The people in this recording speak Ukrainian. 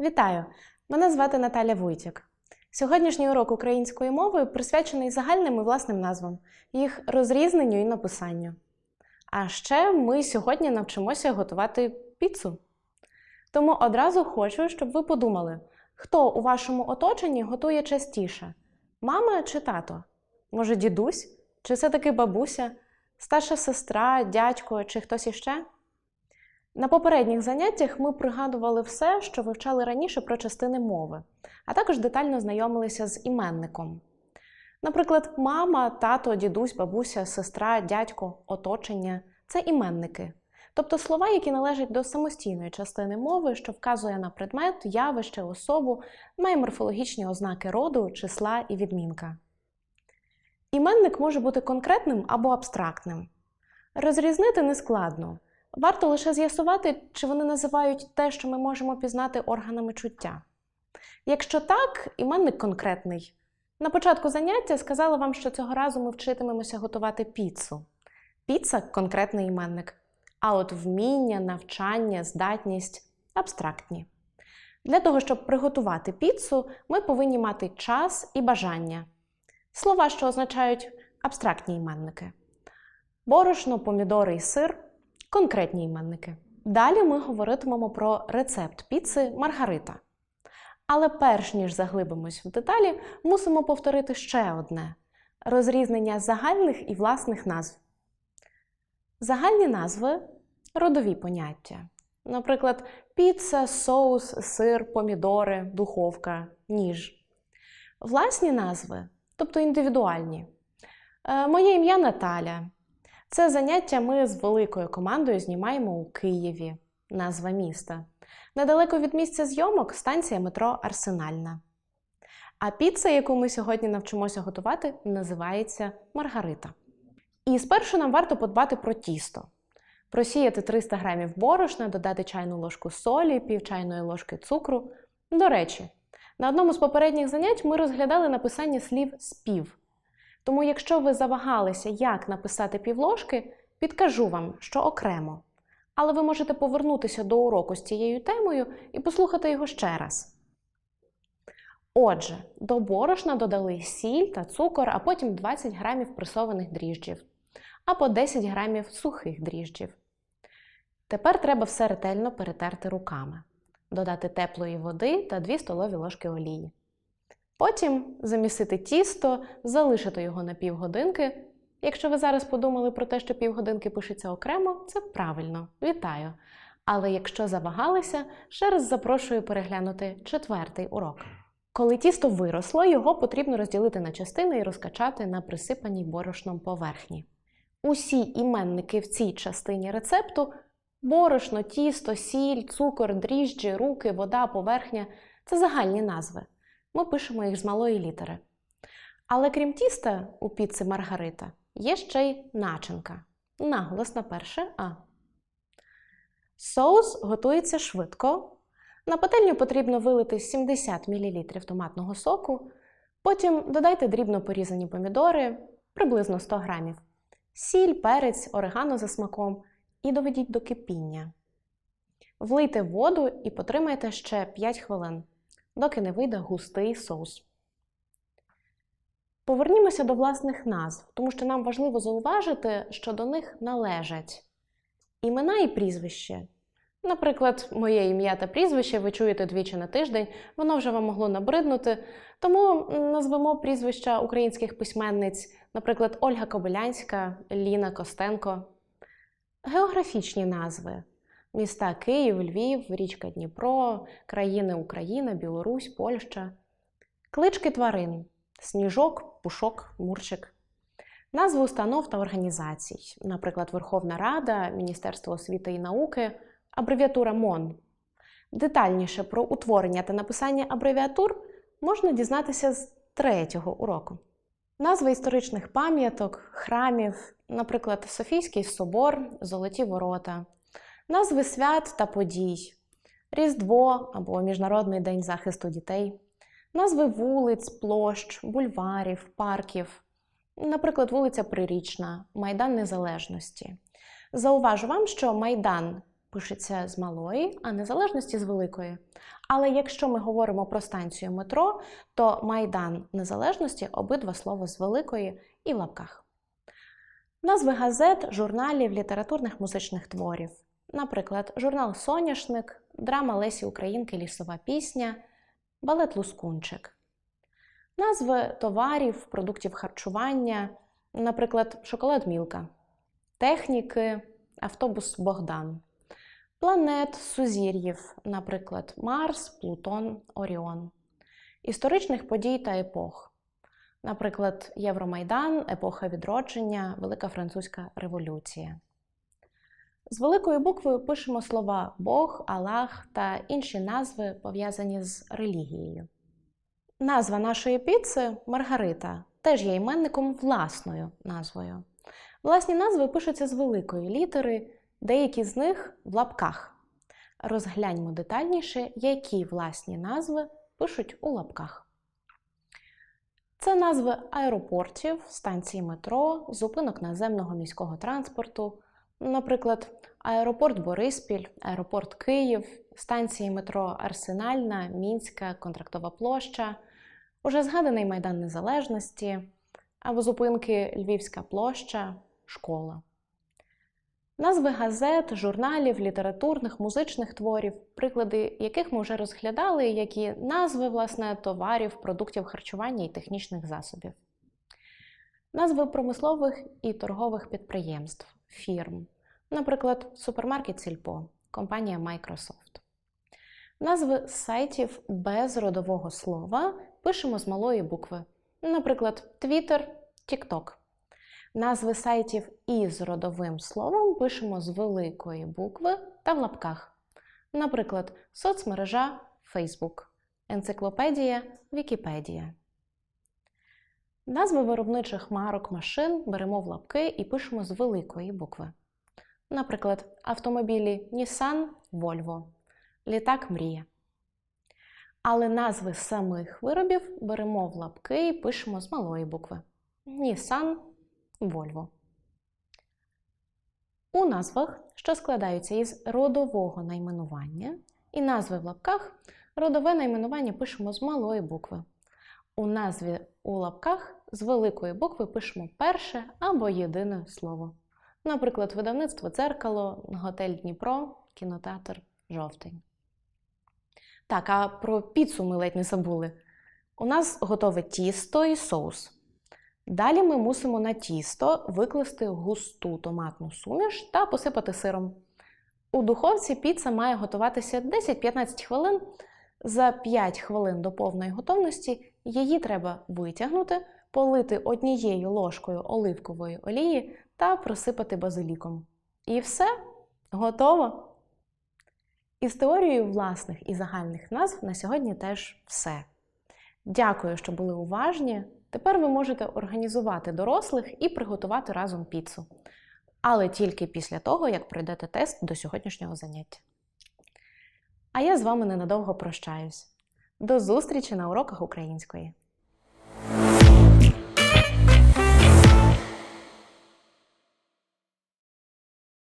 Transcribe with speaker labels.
Speaker 1: Вітаю! Мене звати Наталя Вуйтік. Сьогоднішній урок української мови присвячений загальним і власним назвам, їх розрізненню і написанню. А ще ми сьогодні навчимося готувати піцу. Тому одразу хочу, щоб ви подумали, хто у вашому оточенні готує частіше: мама чи тато? Може, дідусь? Чи все-таки бабуся, старша сестра, дядько чи хтось іще? На попередніх заняттях ми пригадували все, що вивчали раніше про частини мови, а також детально знайомилися з іменником. Наприклад, мама, тато, дідусь, бабуся, сестра, дядько, оточення це іменники, тобто слова, які належать до самостійної частини мови, що вказує на предмет, явище, особу, має морфологічні ознаки роду, числа і відмінка. Іменник може бути конкретним або абстрактним. Розрізнити нескладно. Варто лише з'ясувати, чи вони називають те, що ми можемо пізнати органами чуття. Якщо так, іменник конкретний. На початку заняття сказала вам, що цього разу ми вчитимемося готувати піцу. Піца конкретний іменник. А от вміння, навчання, здатність абстрактні. Для того, щоб приготувати піцу, ми повинні мати час і бажання. Слова, що означають абстрактні іменники. Борошно, помідори і сир конкретні іменники. Далі ми говоритимемо про рецепт піци Маргарита. Але перш ніж заглибимось в деталі, мусимо повторити ще одне розрізнення загальних і власних назв. Загальні назви родові поняття. Наприклад, піца, соус, сир, помідори, духовка, ніж. Власні назви, тобто індивідуальні. Е, Моє ім'я Наталя. Це заняття ми з великою командою знімаємо у Києві, назва міста. Недалеко від місця зйомок станція метро Арсенальна. А піца, яку ми сьогодні навчимося готувати, називається Маргарита. І спершу нам варто подбати про тісто. Просіяти 300 г борошна, додати чайну ложку солі, пів чайної ложки цукру. До речі, на одному з попередніх занять ми розглядали написання слів спів. Тому, якщо ви завагалися, як написати півложки, підкажу вам, що окремо. Але ви можете повернутися до уроку з цією темою і послухати його ще раз. Отже, до борошна додали сіль та цукор, а потім 20 грамів пресованих дріжджів або 10 грамів сухих дріжджів. Тепер треба все ретельно перетерти руками, додати теплої води та 2 столові ложки олії. Потім замісити тісто, залишити його на півгодинки. Якщо ви зараз подумали про те, що півгодинки пишеться окремо, це правильно, вітаю. Але якщо завагалися, ще раз запрошую переглянути четвертий урок. Коли тісто виросло, його потрібно розділити на частини і розкачати на присипаній борошном поверхні. Усі іменники в цій частині рецепту борошно, тісто, сіль, цукор, дріжджі, руки, вода, поверхня це загальні назви ми пишемо їх з малої літери. Але крім тіста у піці Маргарита є ще й начинка. Наголос на перше А. Соус готується швидко. На пательню потрібно вилити 70 мл томатного соку. Потім додайте дрібно порізані помідори, приблизно 100 г, сіль, перець, орегано за смаком і доведіть до кипіння. Влийте воду і потримайте ще 5 хвилин доки не вийде густий соус. Повернімося до власних назв, тому що нам важливо зауважити, що до них належать імена і прізвище. Наприклад, моє ім'я та прізвище ви чуєте двічі на тиждень, воно вже вам могло набриднути, тому назвемо прізвища українських письменниць, наприклад, Ольга Кобилянська, Ліна Костенко. Географічні назви міста Київ, Львів, річка Дніпро, країни Україна, Білорусь, Польща, клички тварин, сніжок, пушок, мурчик, назви установ та організацій, наприклад, Верховна Рада, Міністерство освіти і науки, абревіатура МОН. Детальніше про утворення та написання абревіатур можна дізнатися з третього уроку. Назви історичних пам'яток, храмів, наприклад, Софійський собор, Золоті ворота, назви свят та подій, Різдво або Міжнародний день захисту дітей, назви вулиць, площ, бульварів, парків, наприклад, вулиця Прирічна, Майдан Незалежності. Зауважу вам, що Майдан пишеться з малої, а незалежності з великої. Але якщо ми говоримо про станцію метро, то Майдан Незалежності обидва слова з великої і в лапках. Назви газет, журналів, літературних музичних творів. Наприклад, журнал Соняшник, драма Лесі Українки Лісова пісня, балет Лускунчик. Назви товарів, продуктів харчування, наприклад, шоколад Мілка, техніки, автобус Богдан, планет, сузір'їв, наприклад, Марс, Плутон, Оріон, історичних подій та епох, наприклад, Євромайдан, епоха відродження, Велика Французька революція. З великої букви пишемо слова Бог, Аллах та інші назви, пов'язані з релігією. Назва нашої піци Маргарита теж є іменником власною назвою. Власні назви пишуться з великої літери, деякі з них в лапках. Розгляньмо детальніше, які власні назви пишуть у лапках. Це назви аеропортів, станцій метро, зупинок наземного міського транспорту, наприклад, аеропорт Бориспіль, аеропорт Київ, станції метро Арсенальна, Мінська, Контрактова площа, уже згаданий Майдан Незалежності або зупинки Львівська площа, школа. Назви газет, журналів, літературних, музичних творів, приклади яких ми вже розглядали, як і назви власне, товарів, продуктів харчування і технічних засобів. Назви промислових і торгових підприємств, фірм, наприклад, супермаркет Сільпо, компанія Microsoft. Назви сайтів без родового слова пишемо з малої букви, наприклад, Twitter, TikTok. Назви сайтів із родовим словом пишемо з великої букви та в лапках. Наприклад, соцмережа Facebook, енциклопедія Вікіпедія. Назви виробничих марок машин беремо в лапки і пишемо з великої букви. Наприклад, автомобілі Nissan, Volvo, літак Мрія. Але назви самих виробів беремо в лапки і пишемо з малої букви. Nissan, Volvo. У назвах, що складаються із родового найменування, і назви в лапках, родове найменування пишемо з малої букви. У назві у лапках з великої букви пишемо перше або єдине слово. Наприклад, видавництво дзеркало, готель Дніпро, кінотеатр Жовтень. Так, а про піцу ми ледь не забули. У нас готове тісто і соус. Далі ми мусимо на тісто викласти густу томатну суміш та посипати сиром. У духовці піца має готуватися 10-15 хвилин. За 5 хвилин до повної готовності її треба витягнути, полити однією ложкою оливкової олії та просипати базиліком. І все готово! Із теорією власних і загальних назв на сьогодні теж все. Дякую, що були уважні. Тепер ви можете організувати дорослих і приготувати разом піцу. Але тільки після того, як пройдете тест до сьогоднішнього заняття. А я з вами ненадовго прощаюсь. До зустрічі на уроках української!